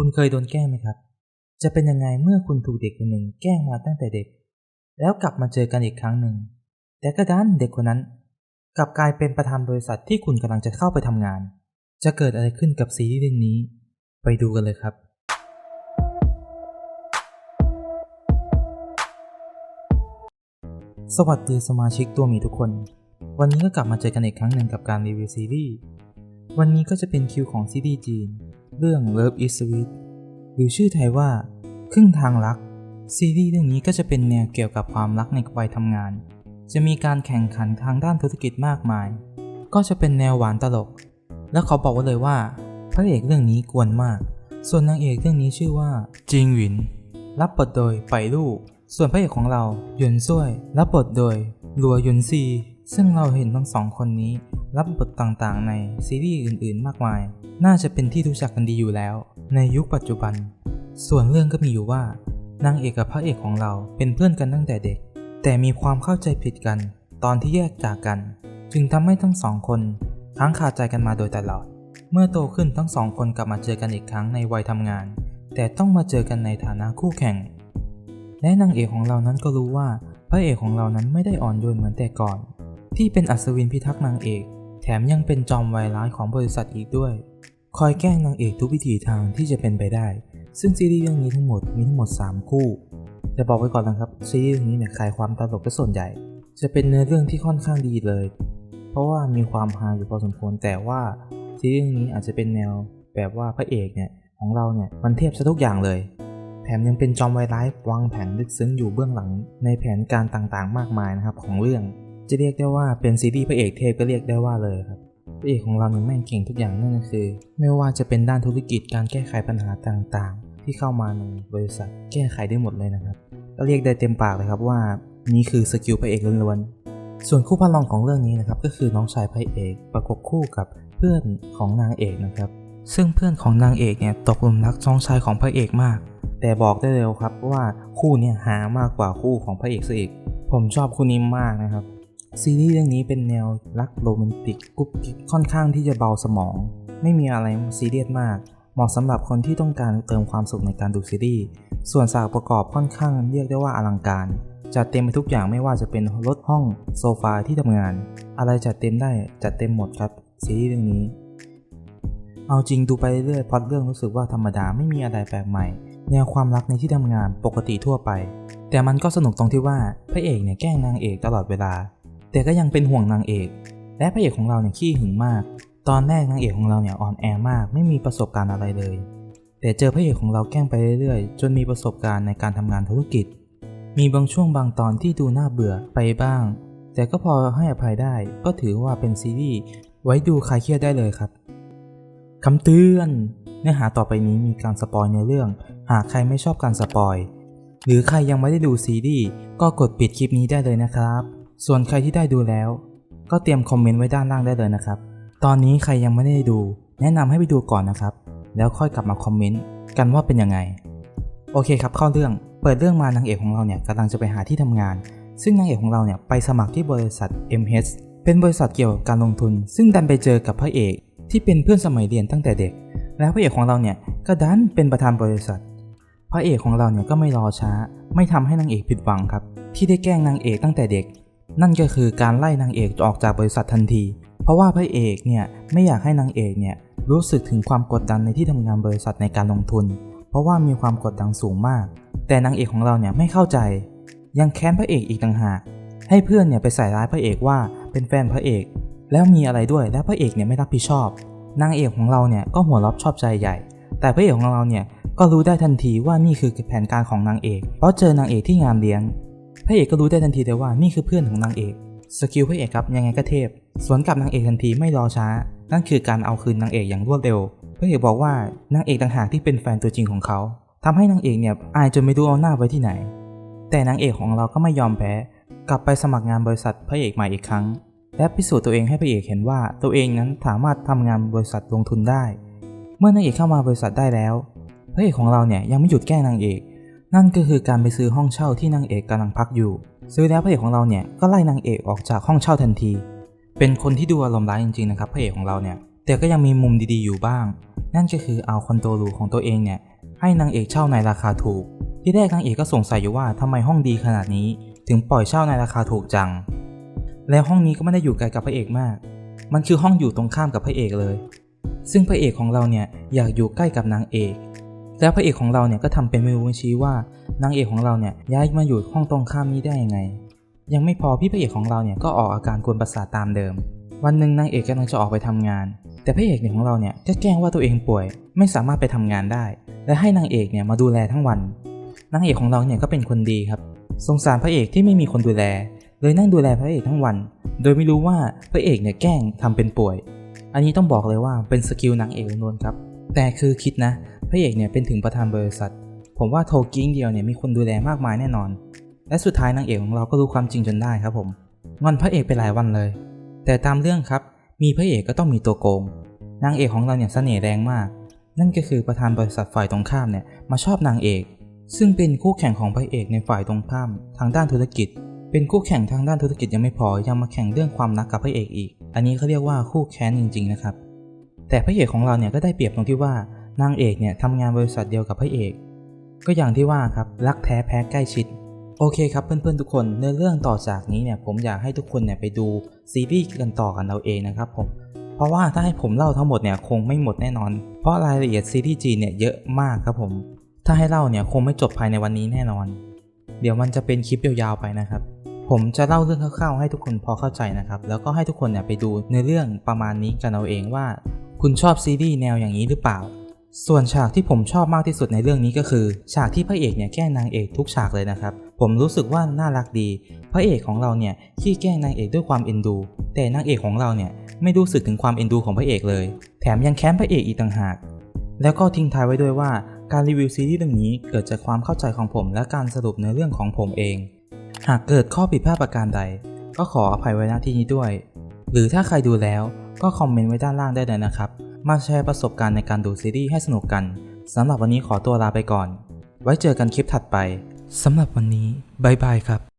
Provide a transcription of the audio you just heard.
คุณเคยโดนแกล้งไหมครับ จะเป็นยังไงเมื่อคุณถูกเด็กคนหนึ่งแกล้งมาตั้งแต่เด็ก แล้วกลับมาเจอกันอีกครั้งหนึ่ง แต่ก็ดันเด็กคนนั้น กลับกลายเป็นประธานบริษัทที่คุณกำลังจะเข้าไปทำงาน จะเกิดอะไรขึ้นกับซีรีส์เรื่องนี้ ไปดูกันเลยครับสวัสดีสมาชิกตัวมีทุกคน วันนี้ก็กลับมาเจอกันอีกครั้งหนึ่งกับการรีวิวซีรีส์ วันนี้ก็จะเป็นคิวของซีรีส์จีน เรื่อง Love is Sweet หรือชื่อไทยว่า ครึ่งทางรัก ซีรีส์เรื่องนี้ก็จะเป็นแนวเกี่ยวกับความรักในวัยทำงาน จะมีการแข่งขันทางด้านธุรกิจมากมาย ก็จะเป็นแนวหวานตลก และเขอบอกไว้เลยว่า พระเอกเรื่องนี้กวนมาก ส่วนนางเอกเรื่องนี้ชื่อว่าจิงหวิน รับบทโดยไปลู่ส่วนพระเอกของเราหยวนซ่วย รับบทโดยลัวหยวนซี ซึ่งเราเห็นทั้งสองคนนี้รับบทต่างๆ ในซีรีส์อื่นๆ มากมาย น่าจะเป็นที่รู้จักกันดีอยู่แล้ว ในยุคปัจจุบัน ส่วนเรื่องก็มีอยู่ว่านางเอกกับพระเอกของเราเป็นเพื่อนกันตั้งแต่เด็ก แต่มีความเข้าใจผิดกัน ตอนที่แยกจากกัน จึงทำให้ทั้งสองคนค้างคาใจกันมาโดยตลอด เมื่อโตขึ้นทั้งสองคนกลับมาเจอกันอีกครั้งในวัยทำงาน แต่ต้องมาเจอกันในฐานะคู่แข่ง และนางเอกของเรานั้นก็รู้ว่าพระเอกของเรานั้นไม่ได้อ่อนโยนเหมือนแต่ก่อน ที่เป็นอัศวินพิทักษ์นางเอก แถมยังเป็นจอมวายร้ายของบริษัทอีกด้วย คอยแกล้งนางเอกทุกวิถีทางที่จะเป็นไปได้ ซึ่งซีรีส์เรื่องนี้ทั้งหมดมีทั้งหมด 3 คู่ แต่บอกไว้ก่อนนะครับซีรีส์เรื่องนี้เนี่ยคลายความตลกเป็นส่วนใหญ่ จะเป็นเนื้อเรื่องที่ค่อนข้างดีเลย เพราะว่ามีความฮาอยู่พอสมควรแต่ว่าซีรีส์เรื่องนี้อาจจะเป็นแนวแบบว่าพระเอกเนี่ยของเราเนี่ยมันเทียบซะทุกอย่างเลยแถมยังเป็นจอมไวร้ายวางแผนลึกซึ้งอยู่เบื้องหลังในแผนการต่างๆ มากมายนะครับของเรื่อง จะเรียกได้ว่าเป็นซีรีส์พระเอกเทพก็เรียกได้ว่าเลยครับพระเอกของเราเนี่ยแม่งเก่งทุกอย่างนั่นก็คือ ไม่ว่าจะเป็นด้านธุรกิจการแก้ไขปัญหาต่างๆ ที่เข้ามาในบริษัทแก้ไขได้หมดเลยนะครับ ก็เรียกได้เต็มปากเลยครับว่านี่คือสกิลพระเอกล้วนๆ ส่วนคู่พระรองของเรื่องนี้นะครับก็คือน้องชายพระเอกประกบคู่กับเพื่อนของนางเอกนะครับ ซึ่งเพื่อนของนางเอกเนี่ยตกหลุมรักน้องชายของพระเอกมาก แต่บอกได้เร็วครับว่าคู่เนี่ยหามากกว่าคู่ของพระเอกซะอีก ผมชอบคู่นี้มากนะครับ ซีรีส์เรื่องนี้เป็นแนวรักโรแมนติกกุ๊บกิ๊บค่อนข้างที่จะเบาสมอง ไม่มีอะไรซีเรียสมาก เหมาะสำหรับคนที่ต้องการเติมความสุขในการดูซีรีส์ส่วนฉากประกอบค่อนข้างเรียกได้ว่าอลังการจัดเต็มไปทุกอย่างไม่ว่าจะเป็นรถห้องโซฟาที่ทำงาน อะไรจัดเต็มได้จัดเต็มหมดครับซีรีส์เรื่องนี้ เอาจริงดูไปเรื่อยพล็อตเรื่องรู้สึกว่าธรรมดาไม่มีอะไรแปลกใหม่ แนวความรักในที่ทำงานปกติทั่วไป แต่มันก็สนุกตรงที่ว่าพระเอกเนี่ยแกล้งนางเอกตลอดเวลา แต่ก็ยังเป็นห่วงนางเอก และพระเอกของเราเนี่ยขี้หึงมาก ตอนแรกนางเอกของเราเนี่ยอ่อนแอมาก ไม่มีประสบการณ์อะไรเลย แต่เจอพระเอกของเราแกล้งไปเรื่อยๆ จนมีประสบการณ์ในการทำงานธุรกิจ มีบางช่วงบางตอนที่ดูน่าเบื่อไปบ้าง แต่ก็พอให้อภัยได้ ก็ถือว่าเป็นซีรีส์ไว้ดูคลายเครียดได้เลยครับคำเตือน เนื้อหาต่อไปนี้มีการสปอยในเรื่อง หากใครไม่ชอบการสปอย หรือใครยังไม่ได้ดูซีรีส์ก็กดปิดคลิปนี้ได้เลยนะครับ ส่วนใครที่ได้ดูแล้ว ก็เตรียมคอมเมนต์ไว้ด้านล่างได้เลยนะครับ ตอนนี้ใครยังไม่ได้ดู แนะนำให้ไปดูก่อนนะครับ แล้วค่อยกลับมาคอมเมนต์กันว่าเป็นยังไง โอเคครับเข้าเรื่อง เปิดเรื่องมานางเอกของเราเนี่ยกำลังจะไปหาที่ทำงาน ซึ่งนางเอกของเราเนี่ยไปสมัครที่บริษัท MH เป็นบริษัทเกี่ยวกับการลงทุน ซึ่งดันไปเจอกับพระเอกที่เป็นเพื่อนสมัยเรียนตั้งแต่เด็ก แล้วพระเอกของเราเนี่ยก็ดันเป็นประธานบริษัท พระเอกของเราเนี่ยก็ไม่รอช้า ไม่ทำให้นางเอกผิดหวังครับ ที่ได้แกล้งนางเอกตั้งแต่เด็ก นั่นก็คือการไล่นางเอกออกจากบริษัททันที เพราะว่าพระเอกเนี่ยไม่อยากให้นางเอกเนี่ยรู้สึกถึงความกดดันในที่ทำงานบริษัทในการลงทุน เพราะว่ามีความกดดันสูงมาก แต่นางเอกของเราเนี่ยไม่เข้าใจ ยังแค้นพระเอกอีกต่างหากให้เพื่อนเนี่ยไปใส่ร้ายพระเอกว่าเป็นแฟนพระเอก แล้วมีอะไรด้วยแล้วพระเอกเนี่ยไม่รับผิดชอบ นางเอกของเราเนี่ยก็หัวราะชอบใจใหญ่ แต่พระเอกของเราเนี่ยก็รู้ได้ทันทีว่านี่คือแผนการของนางเอก เพราะเจอนางเอกที่งานเลี้ยง พระเอกก็รู้ได้ทันทีเลยว่านี่คือเพื่อนของนางเอก สกิลพระเอกครับยังไงก็เทพ สวนกลับนางเอกทันทีไม่รอช้า นั่นคือการเอาคืนนางเอกอย่างรวดเร็ว พระเอกบอกว่านางเอกต่างหากที่เป็นแฟนตัวจริงของเขาทำให้นางเอกเนี่ยอายจนไม่รู้เอาหน้าไว้ที่ไหน แต่นางเอกของเราก็ไม่ยอมแพ้ กลับไปสมัครงานบริษัทพระเอกใหม่อีกครั้ง และพิสูจน์ตัวเองให้พระเอกเห็นว่าตัวเองนั้นสามารถทำงานบริษัทลงทุนได้ เมื่อนางเอกเข้ามาบริษัทได้แล้ว พระเอกของเราเนี่ยยังไม่หยุดแกล้งนางเอก นั่นก็คือการไปซื้อห้องเช่าที่นางเอกกำลังพักอยู่ ซื้อแล้วพระเอกของเราเนี่ยก็ไล่นางเอกออกจากห้องเช่าทันที เป็นคนที่ดูอารมณ์ร้ายจริงๆนะครับพระเอกของเราเนี่ยแต่ก็ยังมีมุมดีๆอยู่บ้าง นั่นก็คือเอาคอนโดหรูของตัวเองเนี่ยให้นางเอกเช่าในราคาถูก ที่แรกนางเอกก็สงสัยอยู่ว่าทำไมห้องดีขนาดนี้ ถึงปล่อยเช่าในราคาถูกจัง แล้วห้องนี้ก็ไม่ได้อยู่ไกลกับพระเอกมาก มันคือห้องอยู่ตรงข้ามกับพระเอกเลย ซึ่งพระเอกของเราเนี่ยอยากอยู่ใกล้กับนางเอก แล้วพระเอกของเราเนี่ยก็ทำเป็นไม่รู้ชี้ว่านางเอกของเราเนี่ยย้ายมาอยู่ห้องตรงข้ามนี้ได้ยังไง ยังไม่พอพี่พระเอกของเราเนี่ยก็ออกอาการกวนประสาทตามเดิม วันหนึ่งนางเอกกำลังจะออกไปทำงาน แต่พระเอกเนี่ยของเราเนี่ยก็แกล้งว่าตัวเองป่วย ไม่สามารถไปทำงานได้ และให้นางเอกเนี่ยมาดูแลทั้งวัน นางเอกของเราเนี่ยก็เป็นคนดีครับ สงสารพระเอกที่ไม่มีคนดูแล เลยนั่งดูแลพระเอกทั้งวัน โดยไม่รู้ว่าพระเอกเนี่ยแกล้งทำเป็นป่วย อันนี้ต้องบอกเลยว่าเป็นสกิลนางเอกล้วนครับ แต่คือคิดนะ พระเอกเนี่ยเป็นถึงประธานบริษัท ผมว่าโทรกิ้งเดียวเนี่ยมีคนดูแลมากมายแน่นอน และสุดท้ายนางเอกของเราก็รู้ความจริงจนได้ครับผมงอนพระเอกไปหลายวันเลย แต่ตามเรื่องครับ มีพระเอกก็ต้องมีตัวโกง นางเอกของเราเนี่ยเสน่ห์แรงมาก นั่นก็คือประธานบริษัทฝ่ายตรงข้ามเนี่ยมาชอบนางเอก ซึ่งเป็นคู่แข่งของพระเอกในฝ่ายตรงข้าม ทางด้านธุรกิจ เป็นคู่แข่งทางด้านธุรกิจยังไม่พอ ยังมาแข่งเรื่องความรักกับพระเอกอีก อันนี้เขาเรียกว่าคู่แค้นจริง ๆ นะครับ แต่พระเอกของเราเนี่ยก็ได้เปรียบตรงที่ว่านางเอกเนี่ยทำงานบริษัทเดียวกับพระเอก ก็อย่างที่ว่าครับรักแท้แพ้ใกล้ชิด โอเคครับเพื่อนๆทุกคนในเรื่องต่อจากนี้เนี่ยผมอยากให้ทุกคนเนี่ยไปดูซีรีส์กันต่อกันเอาเองนะครับผมเพราะว่าถ้าให้ผมเล่าทั้งหมดเนี่ยคงไม่หมดแน่นอน เพราะรายละเอียดซีรีส์จีนเนี่ยเยอะมากครับผม ถ้าให้เล่าเนี่ยคงไม่จบภายในวันนี้แน่นอน เดี๋ยวมันจะเป็นคลิปยาวๆไปนะครับ ผมจะเล่าเรื่องคร่าวๆให้ทุกคนพอเข้าใจนะครับ แล้วก็ให้ทุกคนเนี่ยไปดูในเรื่องประมาณนี้กันเอาเองว่า คุณชอบซีรีส์แนวอย่างนี้หรือเปล่า ส่วนฉากที่ผมชอบมากที่สุดในเรื่องนี้ก็คือ ฉากที่พระเอกเนี่ยแกล้งนางเอกทุกฉากเลยนะครับ ผมรู้สึกว่าน่ารักดี พระเอกของเราเนี่ยขี้แกล้งนางเอกด้วยความเอ็นดู แต่นางเอกของเราเนี่ยไม่รู้สึกถึงความเอ็นดูของพระเอกเลย แถมยังแค้นพระเอกอีกต่างหาก แล้วก็ทิ้งท้ายไว้ด้วยว่าการรีวิวซีรีส์เรื่องนี้เกิดจากความเข้าใจของผมและการสรุปในเรื่องของผมเอง หากเกิดข้อผิดพลาดประการใด ก็ขออภัยไว้ณที่นี้ด้วย หรือถ้าใครดูแล้วก็คอมเมนต์ไว้ด้านล่างได้เลยนะครับ มาแชร์ประสบการณ์ในการดูซีรีส์ให้สนุกกันสำหรับวันนี้ขอตัวลาไปก่อน ไว้เจอกันคลิปถัดไปสำหรับวันนี้บายบายครับ